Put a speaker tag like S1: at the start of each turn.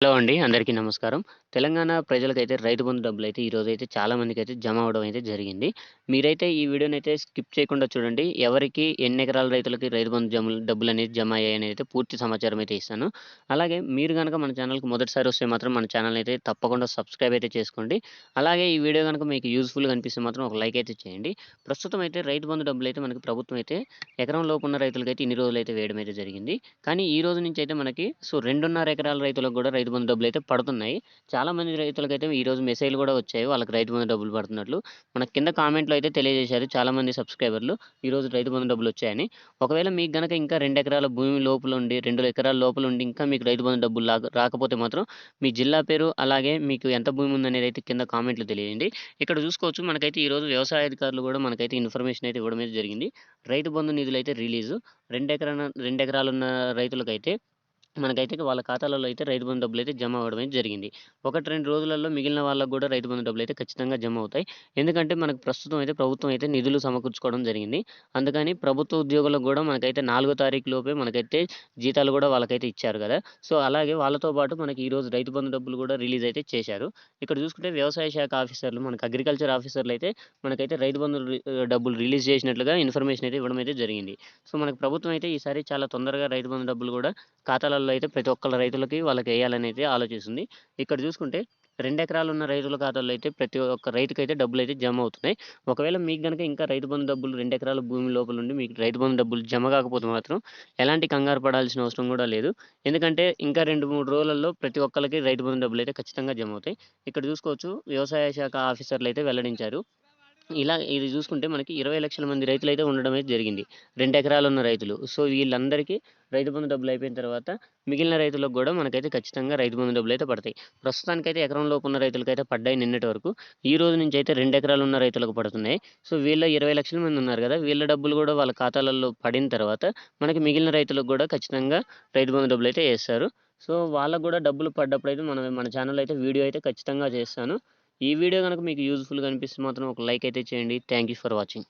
S1: Hello అండి. అందరికీ నమస్కారం. తెలంగాణ ప్రజలకైతే రైతు బంధు డబ్బులు అయితే ఈరోజు అయితే చాలా మందికైతే జమ అవ్వడం అయితే జరిగింది. మీరైతే ఈ వీడియోనైతే స్కిప్ చేయకుండా చూడండి. ఎవరికి ఎన్ని ఎకరాల రైతులకి రైతు బంధు డబ్బులు అనేది జమ అయ్యాయని అయితే పూర్తి సమాచారం అయితే ఇస్తాను. అలాగే మీరు కనుక మన ఛానల్‌కి మొదటిసారి వస్తే మాత్రం మన ఛానల్‌ని అయితే తప్పకుండా సబ్స్క్రైబ్ అయితే చేసుకోండి. అలాగే ఈ వీడియో కనుక మీకు యూస్ఫుల్గా అనిపిస్తే మాత్రం ఒక లైక్ అయితే చేయండి. ప్రస్తుతం అయితే రైతు బంధు డబ్బులు అయితే మనకి ప్రభుత్వం అయితే ఎకరం లోపు ఉన్న రైతులకైతే ఇన్ని రోజులు అయితే వేయడం అయితే జరిగింది. కానీ ఈ రోజు నుంచి అయితే మనకి సో 2.5 ఎకరాల రైతులకు కూడా రైతు బంధు అయితే పడుతున్నాయి. చాలామంది రైతులకైతే ఈరోజు మెసేజ్‌లు కూడా వచ్చాయి. వాళ్ళకి రైతు బంధు డబ్బులు పడుతున్నట్లు. మనకు కింద కామెంట్‌లో అయితే తెలియజేశారు చాలామంది సబ్స్క్రైబర్లు. ఈరోజు రైతు బంధు డబ్బులు వచ్చాయని. ఒకవేళ మీకు గనక ఇంకా రెండు ఎకరాల భూమి లోపల ఉండి రెండు ఎకరాల లోపల ఉండి ఇంకా మీకు రైతు బంధు డబ్బులు లాగా రాకపోతే మాత్రం మీ జిల్లా పేరు అలాగే మీకు ఎంత భూమి ఉందనేది అయితే కింద కామెంట్లు తెలియజేయండి. ఇక్కడ చూసుకోవచ్చు మనకైతే ఈరోజు వ్యవసాయ అధికారులు కూడా మనకైతే ఇన్ఫర్మేషన్ అయితే ఇవ్వడం అయితే జరిగింది. రైతు బంధు నిధులు అయితే రిలీజు. రెండు ఎకరాల రెండు ఎకరాలున్న రైతులకైతే మనకైతే వాళ్ళ ఖాతాలలో అయితే రైతు బంధు అయితే జమ అవ్వడం అయితే జరిగింది. 1, 2 రోజులలో మిగిలిన వాళ్ళకి కూడా రైతు బంధు అయితే ఖచ్చితంగా జమ అవుతాయి. ఎందుకంటే మనకు ప్రస్తుతం అయితే ప్రభుత్వం అయితే నిధులు సమకూర్చుకోవడం జరిగింది. అందుకని ప్రభుత్వ ఉద్యోగులకు కూడా మనకైతే నాలుగో తారీఖు లోపే మనకైతే జీతాలు కూడా వాళ్ళకైతే ఇచ్చారు కదా! సో అలాగే వాళ్ళతో పాటు మనకి ఈరోజు రైతు బంధు డబ్బులు కూడా రిలీజ్ అయితే చేశారు. ఇక్కడ చూసుకుంటే వ్యవసాయ శాఖ ఆఫీసర్లు మనకు అగ్రికల్చర్ ఆఫీసర్లు అయితే మనకైతే రైతు బంధు డబ్బులు రిలీజ్ చేసినట్లుగా ఇన్ఫర్మేషన్ అయితే ఇవ్వడం అయితే జరిగింది. సో మనకు ప్రభుత్వం అయితే ఈసారి చాలా తొందరగా రైతు బంధు డబ్బులు కూడా ఖాతాలలో అయితే ప్రతి ఒక్కళ్ళ రైతులకి వాళ్ళకి ఎయ్యాలని అయితే ఆలోచిస్తుంది. ఇక్కడ చూసుకుంటే రెండు ఎకరాలు ఉన్న రైతుల ఖాతాల్లో అయితే ప్రతి ఒక్క రైతుకైతే అయితే జమ అవుతున్నాయి. ఒకవేళ మీకు కనుక ఇంకా రైతు బంధు డబ్బులు రెండు ఎకరాల భూమి లోపల ఉండి మీకు రైతు బంధు డబ్బులు జమ కాకపోతే మాత్రం ఎలాంటి కంగారు పడాల్సిన అవసరం కూడా లేదు. ఎందుకంటే ఇంకా 2, 3 రోజులలో ప్రతి ఒక్కరికి రైతు బంధు డబ్బులు అయితే ఖచ్చితంగా జమ అవుతాయి. ఇక్కడ చూసుకోవచ్చు వ్యవసాయ శాఖ ఆఫీసర్లు అయితే వెల్లడించారు. ఇలా ఇది చూసుకుంటే మనకి ఇరవై లక్షల మంది రైతులైతే ఉండడం అయితే జరిగింది. రెండు ఎకరాలు ఉన్న రైతులు. సో వీళ్ళందరికీ రైతు బంధు డబ్బులు అయిపోయిన తర్వాత మిగిలిన రైతులకు కూడా మనకైతే ఖచ్చితంగా రైతు బంధు అయితే పడతాయి. ప్రస్తుతానికైతే ఎకరం లోపు ఉన్న రైతులకైతే పడ్డాయి నిన్నటి వరకు. ఈ రోజు నుంచి అయితే రెండు ఎకరాలు ఉన్న రైతులకు పడుతున్నాయి. సో వీళ్ళ 20,00,000 మంది ఉన్నారు కదా! వీళ్ళ డబ్బులు కూడా వాళ్ళ ఖాతాలలో పడిన తర్వాత మనకి మిగిలిన రైతులకు కూడా ఖచ్చితంగా రైతు బంధు అయితే వేస్తారు సో వాళ్ళకు కూడా డబ్బులు పడ్డప్పుడు అయితే మనం మన ఛానల్‌లో అయితే వీడియో అయితే ఖచ్చితంగా చేస్తాను. ఈ వీడియో గనక మీకు యూజ్‌ఫుల్‌గా అనిపిస్తే మాత్రం ఒక లైక్ అయితే చేయండి. Thank you for watching.